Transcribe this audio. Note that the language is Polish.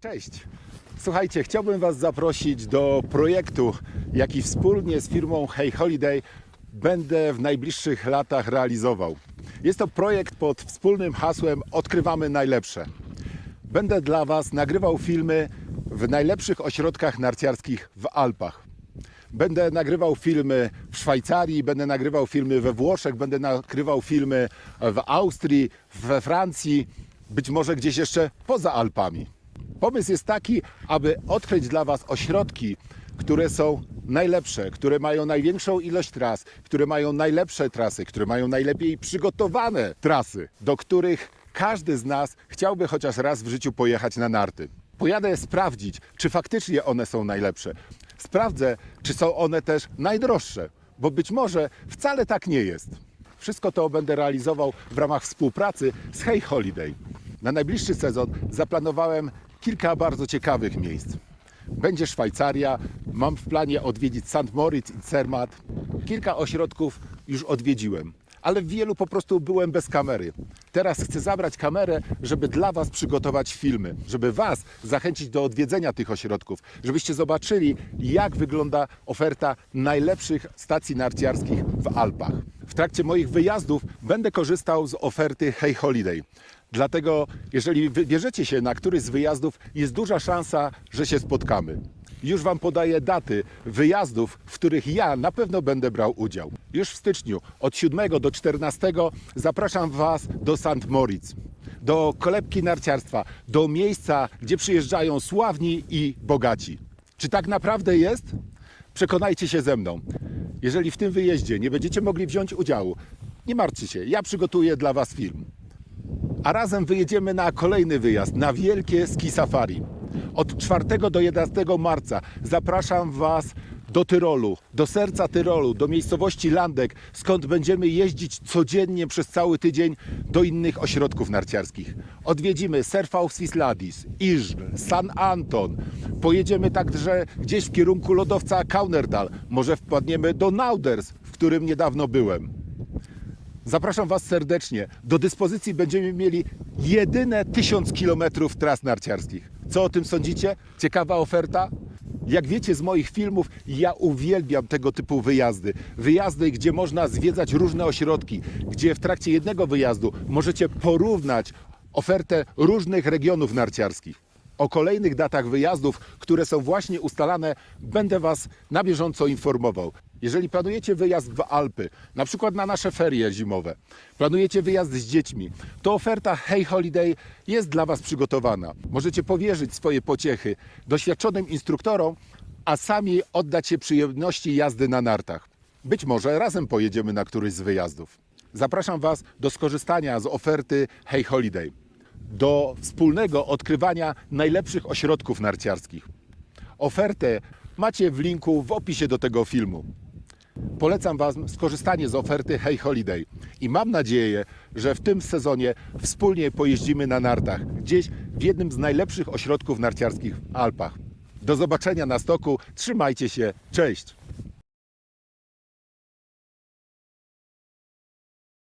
Cześć. Słuchajcie, chciałbym Was zaprosić do projektu, jaki wspólnie z firmą Hey Holiday będę w najbliższych latach realizował. Jest to projekt pod wspólnym hasłem Odkrywamy najlepsze. Będę dla Was nagrywał filmy w najlepszych ośrodkach narciarskich w Alpach. Będę nagrywał filmy w Szwajcarii, będę nagrywał filmy we Włoszech, będę nagrywał filmy w Austrii, we Francji, być może gdzieś jeszcze poza Alpami. Pomysł jest taki, aby odkryć dla Was ośrodki, które są najlepsze, które mają największą ilość tras, które mają najlepsze trasy, które mają najlepiej przygotowane trasy, do których każdy z nas chciałby chociaż raz w życiu pojechać na narty. Pojadę sprawdzić, czy faktycznie one są najlepsze. Sprawdzę, czy są one też najdroższe, bo być może wcale tak nie jest. Wszystko to będę realizował w ramach współpracy z Hey Holiday. Na najbliższy sezon zaplanowałem kilka bardzo ciekawych miejsc. Będzie Szwajcaria, mam w planie odwiedzić St. Moritz i Zermatt. Kilka ośrodków już odwiedziłem, ale w wielu po prostu byłem bez kamery. Teraz chcę zabrać kamerę, żeby dla Was przygotować filmy, żeby Was zachęcić do odwiedzenia tych ośrodków, żebyście zobaczyli, jak wygląda oferta najlepszych stacji narciarskich w Alpach. W trakcie moich wyjazdów będę korzystał z oferty Hey Holiday. Dlatego, jeżeli wybierzecie się na któryś z wyjazdów, jest duża szansa, że się spotkamy. Już Wam podaję daty wyjazdów, w których ja na pewno będę brał udział. Już w styczniu od 7 do 14 zapraszam Was do St. Moritz, do kolebki narciarstwa, do miejsca, gdzie przyjeżdżają sławni i bogaci. Czy tak naprawdę jest? Przekonajcie się ze mną. Jeżeli w tym wyjeździe nie będziecie mogli wziąć udziału, nie martwcie się, ja przygotuję dla Was film. A razem wyjedziemy na kolejny wyjazd, na wielkie ski safari. Od 4 do 11 marca zapraszam Was do Tyrolu, do serca Tyrolu, do miejscowości Landek, skąd będziemy jeździć codziennie przez cały tydzień do innych ośrodków narciarskich. Odwiedzimy Serfauswisladis, Iżl, San Anton. Pojedziemy także gdzieś w kierunku lodowca Kaunerdal. Może wpadniemy do Nauders, w którym niedawno byłem. Zapraszam Was serdecznie. Do dyspozycji będziemy mieli jedyne 1000 km tras narciarskich. Co o tym sądzicie? Ciekawa oferta? Jak wiecie z moich filmów, ja uwielbiam tego typu wyjazdy. Wyjazdy, gdzie można zwiedzać różne ośrodki, gdzie w trakcie jednego wyjazdu możecie porównać ofertę różnych regionów narciarskich. O kolejnych datach wyjazdów, które są właśnie ustalane, będę Was na bieżąco informował. Jeżeli planujecie wyjazd w Alpy, na przykład na nasze ferie zimowe, planujecie wyjazd z dziećmi, to oferta Hey Holiday jest dla Was przygotowana. Możecie powierzyć swoje pociechy doświadczonym instruktorom, a sami oddać się przyjemności jazdy na nartach. Być może razem pojedziemy na któryś z wyjazdów. Zapraszam Was do skorzystania z oferty Hey Holiday do wspólnego odkrywania najlepszych ośrodków narciarskich. Ofertę macie w linku w opisie do tego filmu. Polecam Wam skorzystanie z oferty Hey Holiday i mam nadzieję, że w tym sezonie wspólnie pojeździmy na nartach, gdzieś w jednym z najlepszych ośrodków narciarskich w Alpach. Do zobaczenia na stoku, trzymajcie się, cześć!